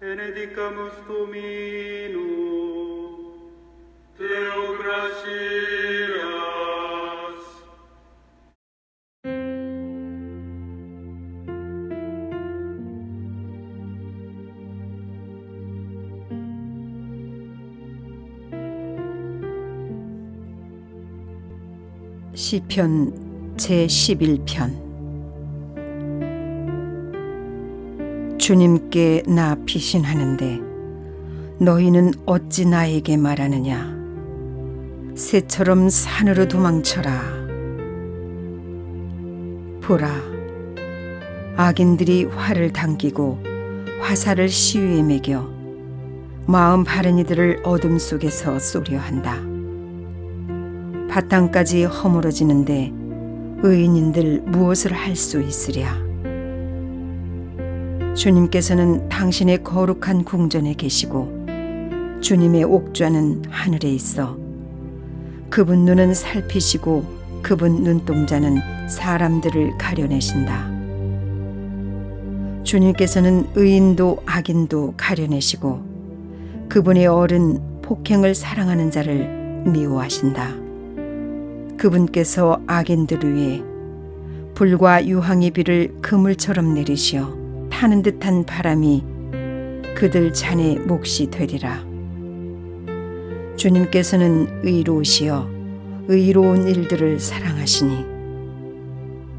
benedicamus Dominum, Deo gratias. 시편 제 11편 주님께 나 피신하는데 너희는 어찌 나에게 말하느냐? 새처럼 산으로 도망쳐라. 보라 악인들이 활을 당기고 화살을 시위에 매겨 마음 바른 이들을 어둠 속에서 쏘려 한다. 바탕까지 허물어지는데 의인인들 무엇을 할 수 있으랴? 주님께서는 당신의 거룩한 궁전에 계시고 주님의 옥좌는 하늘에 있어 그분 눈은 살피시고 그분 눈동자는 사람들을 가려내신다. 주님께서는 의인도 악인도 가려내시고 그분의 어른 폭행을 사랑하는 자를 미워하신다. 그분께서 악인들을 위해 불과 유황의 비를 그물처럼 내리시어 타는 듯한 바람이 그들 잔의 몫이 되리라. 주님께서는 의로우시어 의로운 일들을 사랑하시니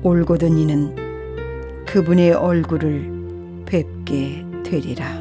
올곧은 이는 그분의 얼굴을 뵙게 되리라.